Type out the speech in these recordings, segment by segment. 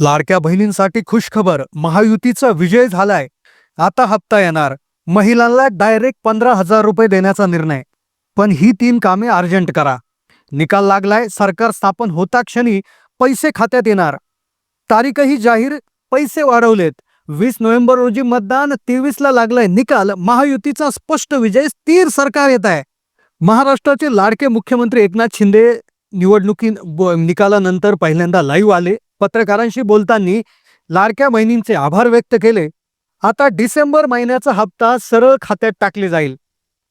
लाडक्या बहिणींसाठी खुशखबर महायुतीचा विजय झालाय. आता हप्ता येणार. महिलांना डायरेक्ट पंधरा हजार रुपये देण्याचा निर्णय. पण ही तीन कामे अर्जंट करा. निकाल लागलाय सरकार स्थापन होता क्षणी पैसे खात्यात येणार. तारीखही जाहीर पैसे वाढवलेत. वीस नोव्हेंबर रोजी मतदान तेवीसला लागलाय निकाल. महायुतीचा स्पष्ट विजय स्थिर सरकार येत आहे. महाराष्ट्राचे लाडके मुख्यमंत्री एकनाथ शिंदे निवडणुकी ब- निकालानंतर पहिल्यांदा लाईव्ह आले. पत्रकारांशी बोलताना लाडक्या बहिणींचे आभार व्यक्त केले. आता डिसेंबर महिन्याचा हप्ता सरळ खात्यात टाकले जाईल.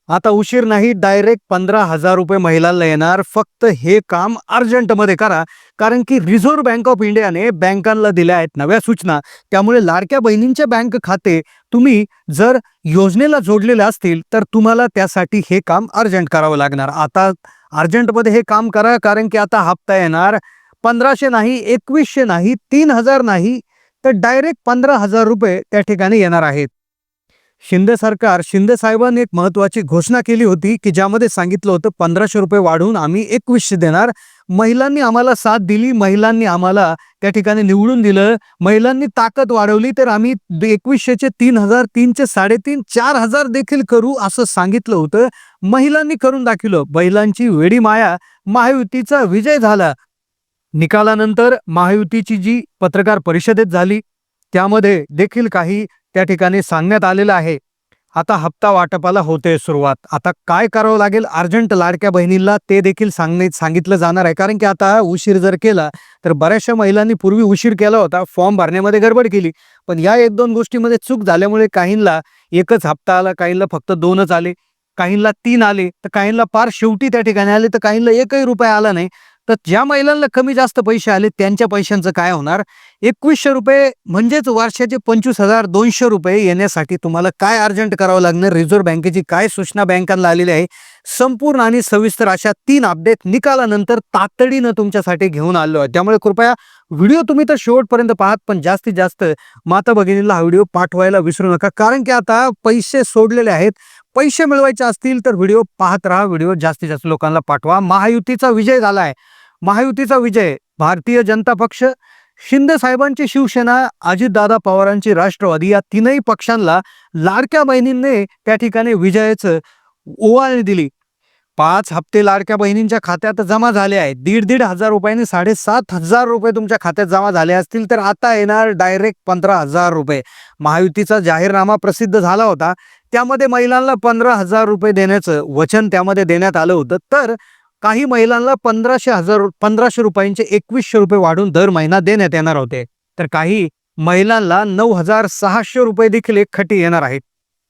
आता उशीर नाही डायरेक्ट पंधरा हजार रुपये महिलांना येणार. फक्त हे काम अर्जंटमध्ये करा कारण की रिझर्व्ह बँक ऑफ इंडियाने बँकांना दिल्या आहेत नव्या सूचना. त्यामुळे लाडक्या बहिणींचे बँक खाते तुम्ही जर योजनेला जोडलेले असतील तर तुम्हाला त्यासाठी हे काम अर्जंट करावं लागणार. आता अर्जंटमध्ये हे काम करा कारण की आता हप्ता येणार. पंधराशे नाही एकवीसशे नाही तीन हजार नाही तर डायरेक्ट पंधरा हजार रुपये त्या ठिकाणी येणार आहेत. शिंदे सरकार शिंदे साहेबांनी एक महत्वाची घोषणा केली होती की ज्यामध्ये सांगितलं होतं पंधराशे रुपये वाढवून आम्ही एकवीसशे देणार. महिलांनी आम्हाला साथ दिली महिलांनी आम्हाला त्या ठिकाणी निवडून दिलं. महिलांनी ताकद वाढवली तर आम्ही एकवीसशेचे तीन हजार तीनचे साडेतीन चार हजार देखील करू असं सांगितलं होतं. महिलांनी करून दाखवलं महिलांची वेडी माया महायुतीचा विजय झाला. निकालानंतर महायुतीची जी पत्रकार परिषदेत झाली त्यामध्ये देखील काही त्या ठिकाणी सांगण्यात आलेलं आहे. आता हप्ता वाटपाला होते सुरुवात. आता काय करावं लागेल? अर्जंट लाडक्या बहिणींना ते देखील सांगणे सांगितलं जाणार आहे. कारण की आता उशीर जर केला तर बऱ्याचशा महिलांनी पूर्वी उशीर केला होता फॉर्म भरण्यामध्ये गडबड केली. पण या एक दोन गोष्टीमध्ये चूक झाल्यामुळे काहींना एकच हप्ता आला काहींना फक्त दोनच आले काहींना तीन आले तर काहींना पार शेवटी त्या ठिकाणी आले तर काहींना एकही रुपया आला नाही. तर ज्या महिलांना कमी जास्त पैसे आले त्यांच्या पैशांचं काय होणार? एकवीसशे रुपये म्हणजेच वर्षाचे पंचवीस हजार दोनशे रुपये येण्यासाठी तुम्हाला काय अर्जंट करावं लागणार? रिझर्व्ह बँकेची काय सूचना बँकांना आलेली आहे? संपूर्ण आणि सविस्तर अशा तीन अपडेट निकालानंतर तातडीनं तुमच्यासाठी घेऊन आलो आहे. त्यामुळे कृपया व्हिडिओ तुम्ही तर शेवटपर्यंत पाहात पण जास्तीत जास्त माता भगिनीला हा व्हिडिओ पाठवायला विसरू नका. कारण की आता पैसे सोडलेले आहेत. पैसे मिळवायचे असतील तर व्हिडिओ पाहत राहा. व्हिडिओ जास्तीत जास्त लोकांना पाठवा. महायुतीचा विजय झाला आहे महायुतीचा विजय भारतीय जनता पक्ष शिंदे साहेबांची शिवसेना अजितदादा पवारांची राष्ट्रवादी या तीनही पक्षांना लाडक्या बहिणींनी त्या ठिकाणी विजयाचं ओवाळणी दिली. पाच हप्ते लाडक्या बहिणींच्या खात्यात जमा झाले आहेत. दीड दीड हजार रुपयांनी साडेसात हजार रुपये तुमच्या खात्यात जमा झाले असतील तर आता येणार डायरेक्ट पंधरा हजार रुपये. महायुतीचा जाहीरनामा प्रसिद्ध झाला होता. त्यामध्ये महिलांना पंधरा हजार रुपये देण्याचं वचन त्यामध्ये देण्यात आलं होतं. तर काही महिलांना पंधराशे हजार पंधराशे रुपयांचे एकवीसशे रुपये वाढून दर महिना देण्यात येणार होते. तर काही महिलांना नऊ हजार सहाशे रुपये देखील एक खटी येणार आहेत.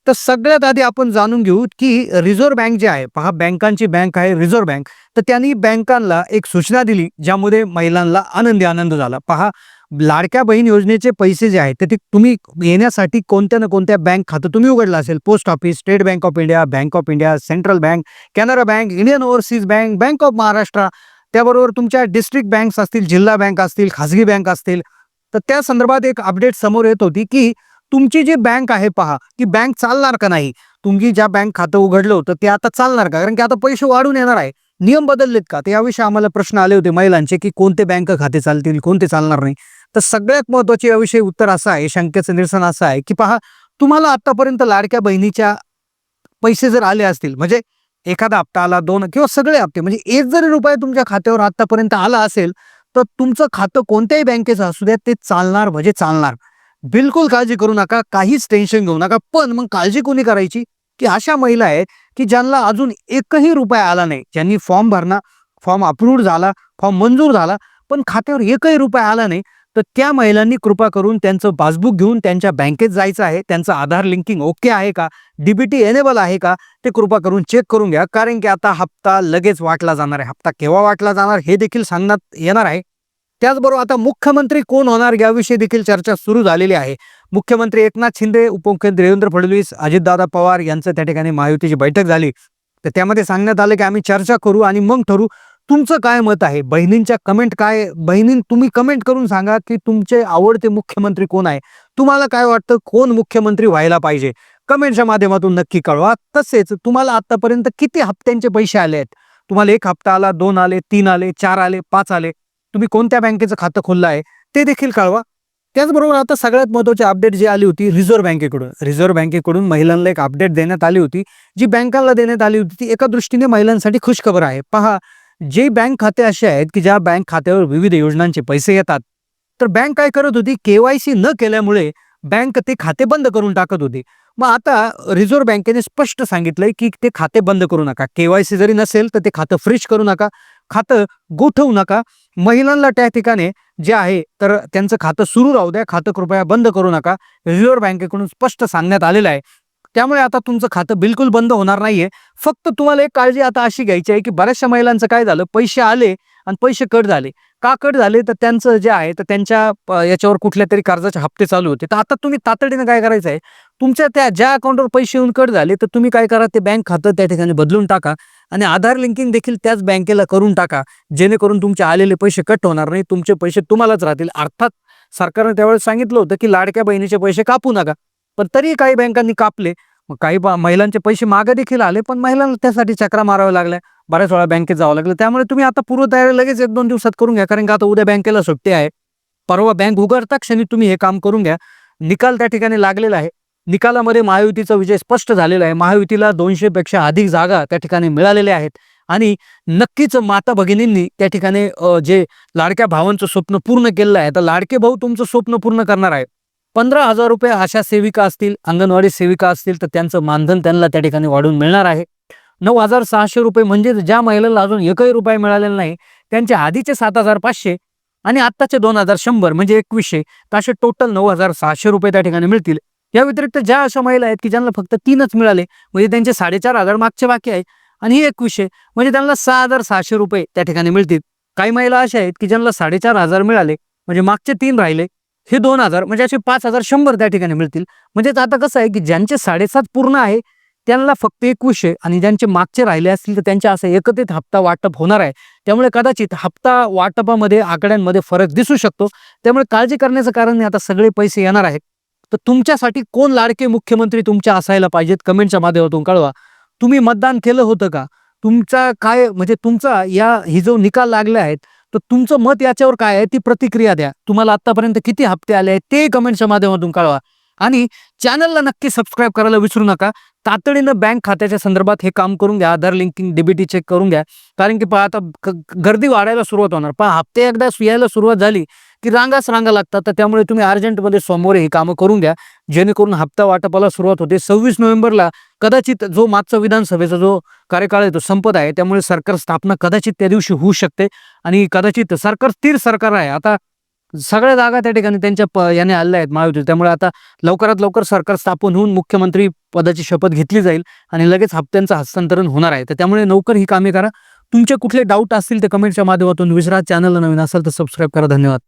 तर सगळ्यात आधी आपण जाणून घेऊ की रिझर्व्ह बँक जे आहे पहा बँकांची बँक आहे रिझर्व्ह बँक. तर त्यांनी बँकांना एक सूचना दिली ज्यामध्ये महिलांना आनंदी आनंद झाला. पहा लाडक्या बहीण योजनेचे पैसे जे आहेत ते ते तुम्ही येण्यासाठी कोणत्या ना कोणत्या बँक खातं तुम्ही उघडलं असेल. Post office state bank of India bank of India central bank Canara bank Indian overseas bank bank of Maharashtra. त्याबरोबर तुमच्या डिस्ट्रिक्ट बँक्स असतील जिल्हा बँक असतील खाजगी बँक असतील. तर त्या संदर्भात एक अपडेट समोर येत होती की तुमची जी बँक आहे पहा की बँक चालणार का नाही? तुम्ही ज्या बँक खातं उघडलं होतं ते आता चालणार का? कारण की आता पैसे वाढून येणार आहे. नियम बदललेत का? तर याविषयी आम्हाला प्रश्न आले होते महिलांचे की कोणते बँक खाते चालतील कोणते चालणार नाही. तर सगळ्यात महत्त्वाचे याविषयी उत्तर असं आहे शंकेचं निरसन असं आहे की पहा तुम्हाला आतापर्यंत लाडक्या बहिणीच्या पैसे जर आले असतील म्हणजे एखादा हप्ता आला दोन किंवा सगळे हप्ते म्हणजे एक जरी रुपये तुमच्या खात्यावर आतापर्यंत आला असेल तर तुमचं खातं कोणत्याही बँकेचं असू द्या ते चालणार म्हणजे चालणार. बिलकुल काळजी करू नका काहीच टेन्शन घेऊ नका पण मग काळजी कोणी करायची? की अशा महिला आहेत की ज्यांना अजून एकही रुपया आला नाही. ज्यांनी फॉर्म भरणा फॉर्म अप्रूव्ड झाला फॉर्म मंजूर झाला पण खात्यावर एकही रुपया आला नाही तर त्या महिलांनी कृपा करून त्यांचं पासबुक घेऊन त्यांच्या बँकेत जायचं आहे. त्यांचं आधार लिंकिंग ओके आहे का? डीबीटी एनेबल आहे का? ते कृपा करून चेक करून घ्या. कारण की आता हप्ता लगेच वाटला जाणार आहे. हप्ता केव्हा वाटला जाणार हे देखील सांगण्यात येणार आहे. त्याचबरोबर आता मुख्यमंत्री कोण होणार याविषयी देखील चर्चा सुरू झालेली आहे. मुख्यमंत्री एकनाथ शिंदे उपमुख्यमंत्री देवेंद्र फडणवीस अजितदादा पवार यांचं त्या ठिकाणी महायुतीची बैठक झाली. तर त्यामध्ये सांगण्यात आलं की आम्ही चर्चा करू आणि मग ठरू. तुमचं काय मत आहे? बहिणींच्या कमेंट काय? बहिणीं तुम्ही कमेंट करून सांगा की तुमचे आवडते मुख्यमंत्री कोण आहे? तुम्हाला काय वाटतं? कोण मुख्यमंत्री व्हायला पाहिजे? कमेंटच्या माध्यमातून नक्की कळवा. तसेच तुम्हाला आतापर्यंत किती हप्त्यांचे पैसे आले आहेत? तुम्हाला एक हप्ता आला दोन आले तीन आले चार आले पाच आले. तुम्ही कोणत्या बँकेचं खातं खोललं आहे? ते देखील कळवा. त्याचबरोबर आता सगळ्यात महत्त्वाची अपडेट जी आली होती रिझर्व्ह बँकेकडून रिझर्व्ह बँकेकडून महिलांना एक अपडेट देण्यात आली होती जी बँकांना देण्यात आली होती. ती एका दृष्टीने महिलांसाठी खुशखबर आहे. पहा जे बँक खाते असे आहेत की ज्या बँक खात्यावर विविध योजनांचे पैसे येतात तर बँक काय करत होती? केवायसी न केल्यामुळे बँक ते खाते बंद करून टाकत होती. मग आता रिझर्व्ह बँकेने स्पष्ट सांगितलंय की ते खाते बंद करू नका. केवायसी जरी नसेल तर ते खातं फ्रीज करू नका. खातं गोठवू नका. महिलांना त्या ठिकाणी जे आहे तर त्यांचं खातं सुरू राहू द्या. खातं कृपया बंद करू नका. रिझर्व्ह बँकेकडून स्पष्ट सांगण्यात आलेलं आहे. त्यामुळे आता तुमचं खातं बिलकुल बंद होणार नाहीये. फक्त तुम्हाला एक काळजी आता अशी घ्यायची आहे की बऱ्याचशा महिलांचं काय झालं? पैसे आले आणि पैसे कट झाले. का कट झाले? तर त्यांचं जे आहे तर त्यांच्या प- याच्यावर कुठल्या तरी कर्जाचे हप्ते चालू होते. तर आता तुम्ही तातडीनं काय करायचं आहे तुमच्या त्या ज्या अकाउंटवर पैसे येऊन कट झाले तर तुम्ही काय करा ते बँक खातं त्या ठिकाणी बदलून टाका आणि आधार लिंकिंग देखील त्याच बँकेला करून टाका जेणेकरून तुमचे आलेले पैसे कट होणार नाही तुमचे पैसे तुम्हालाच राहतील. अर्थात सरकारने त्यावेळेस सांगितलं होतं की लाडक्या बहिणीचे पैसे कापू नका पण तरी काही बँकांनी कापले. मग काही बा- महिलांचे पैसे मागे देखील आले पण महिलांना त्यासाठी चक्रा माराव्या लागल्या. बऱ्याच वेळा बँकेत जावं लागलं. त्यामुळे तुम्ही आता पूर्वतयारी लगेच एक दोन दिवसात करून घ्या कारण की आता उद्या बँकेला सुट्टी आहे. परवा बँक उघडता क्षणी तुम्ही हे काम करून घ्या. निकाल त्या ठिकाणी लागलेला आहे. निकालामध्ये महायुतीचा विजय स्पष्ट झालेला आहे. महायुतीला दोनशे पेक्षा अधिक जागा त्या ठिकाणी मिळालेल्या आहेत. आणि नक्कीच माता भगिनींनी त्या ठिकाणी जे लाडक्या भावांचं स्वप्न पूर्ण केलेलं आहे. तर लाडके भाऊ तुमचं स्वप्न पूर्ण करणार आहे पंधरा हजार रुपये आशा सेविका असतील अंगणवाडी सेविका असतील तर त्यांचं मानधन त्यांना त्या ठिकाणी वाढून मिळणार आहे. नऊ हजार सहाशे रुपये म्हणजे ज्या महिलेला अजून एकही रुपये मिळालेला नाही त्यांचे आधीचे सात हजार पाचशे आणि आत्ताचे दोन हजार शंभर म्हणजे एकवीसशे तर असे टोटल नऊ हजार सहाशे रुपये त्या ठिकाणी मिळतील. या व्यतिरिक्त ज्या अशा महिला आहेत की ज्यांना फक्त तीनच मिळाले म्हणजे त्यांचे साडेचार हजार मागचे बाकी आहे. आणि ही विषय म्हणजे त्यांना सहा हजार सहाशे रुपये त्या ठिकाणी मिळतील. काही महिला अशा आहेत की ज्यांना साडेचार हजार मिळाले म्हणजे मागचे तीन राहिले हे दोन हजार म्हणजे असे पाच हजार शंभर त्या ठिकाणी मिळतील. म्हणजेच आता कसं आहे की ज्यांचे साडेसात पूर्ण आहे त्यांना फक्त एकवीसशे आणि ज्यांचे मागचे राहिले असतील तर त्यांच्या असं एकत्रित हप्ता वाटप होणार आहे. त्यामुळे कदाचित हप्ता वाटपामध्ये आकड्यांमध्ये फरक दिसू शकतो. त्यामुळे काळजी करण्याचं कारण नाही आता सगळे पैसे येणार आहेत. तर तुमच्यासाठी कोण लाडके मुख्यमंत्री तुमच्या असायला पाहिजेत कमेंटच्या माध्यमातून कळवा. तुम्ही मतदान केलं होतं का? तुमचा काय म्हणजे तुमचा या ही जो निकाल लागले आहेत तर तुमचं मत याच्यावर काय आहे? ती प्रतिक्रिया द्या. तुम्हाला आतापर्यंत किती हप्ते आले आहेत ते कमेंटच्या माध्यमातून कळवा. आणि चॅनलला नक्की सबस्क्राईब करायला विसरू नका. तातडीनं बँक खात्याच्या संदर्भात हे काम करून घ्या. आधार लिंकिंग डीबीटी चेक करून घ्या. कारण की पहा आता गर्दी वाढायला सुरुवात होणार. पहा हप्ते एकदा यायला सुरुवात झाली की रांगाच रांगा लागतात. तर त्यामुळे तुम्ही अर्जंटमध्ये सोमवारी ही कामं करून घ्या. जेणेकरून हप्ता वाटपाला सुरुवात होते. सव्वीस नोव्हेंबरला कदाचित जो मागचा विधानसभेचा जो कार्यकाळ आहे तो संपत आहे. त्यामुळे सरकार स्थापना कदाचित त्या दिवशी होऊ शकते आणि कदाचित सरकार स्थिर सरकार आहे. आता सगळ्या जागा त्या ठिकाणी त्यांच्या प याने आलेल्या आहेत महायुती त्यामुळे आता लवकरात लवकर सरकार स्थापन होऊन मुख्यमंत्री पदाची शपथ घेतली जाईल आणि लगेच हप्त्यांचं हस्तांतरण होणार आहे. तर त्यामुळे लवकर ही कामे करा. तुमचे कुठले डाऊट असतील ते कमेंटच्या माध्यमातून विसरा चॅनलला नवीन असेल तर सबस्क्राईब करा. धन्यवाद.